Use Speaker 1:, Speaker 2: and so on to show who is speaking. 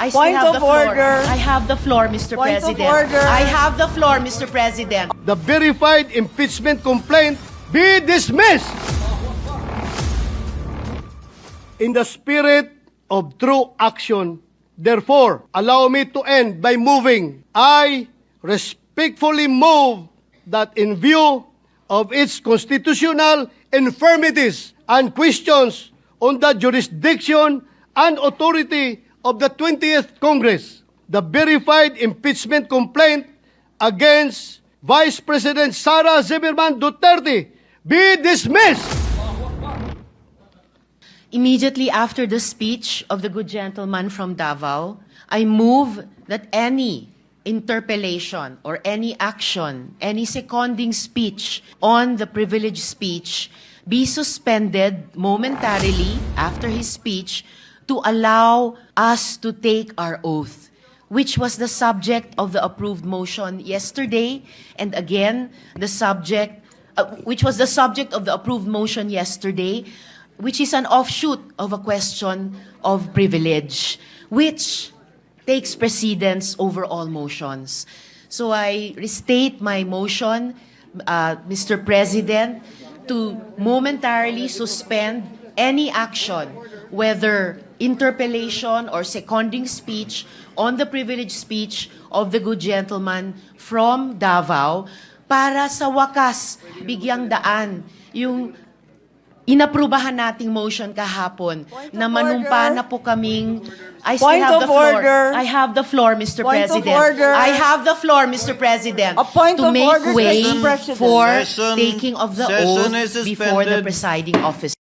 Speaker 1: I still
Speaker 2: Point
Speaker 1: have
Speaker 2: of
Speaker 1: the floor.
Speaker 2: order.
Speaker 1: I have the floor, Mr.
Speaker 2: Point of
Speaker 1: President.
Speaker 2: order.
Speaker 1: I have the floor, Mr. President.
Speaker 3: the verified impeachment complaint be dismissed. In the spirit of true action, therefore, allow me to end by moving. I respectfully move that in view of its constitutional infirmities and questions on the jurisdiction and authority of the 20th Congress, the verified impeachment complaint against Vice President Sara Zimmerman Duterte be dismissed.
Speaker 1: Immediately after the speech of the good gentleman from Davao, I move that any interpellation or any action, any seconding speech on the privileged speech be suspended momentarily after his speech to allow us to take our oath, which was the subject of the approved motion yesterday, and again, the subject, uh, which was the subject of the approved motion yesterday, which is an offshoot of a question of privilege, which takes precedence over all motions. So I restate my motion, uh, Mr. President, to momentarily suspend any action, whether interpellation or seconding speech on the privileged speech of the good gentleman from Davao para sa wakas bigyang daan yung inaprubahan nating motion kahapon
Speaker 2: Point
Speaker 1: na manumpa
Speaker 2: order.
Speaker 1: na po kaming I still
Speaker 2: Point
Speaker 1: have
Speaker 2: of
Speaker 1: the floor.
Speaker 2: order.
Speaker 1: I have the floor, Mr.
Speaker 2: Point of
Speaker 1: President.
Speaker 2: order.
Speaker 1: I have the floor, Mr. President.
Speaker 2: A point
Speaker 1: to
Speaker 2: of
Speaker 1: make
Speaker 2: order,
Speaker 1: way for
Speaker 4: Session-
Speaker 1: taking of the
Speaker 4: session
Speaker 1: oath before the presiding officer.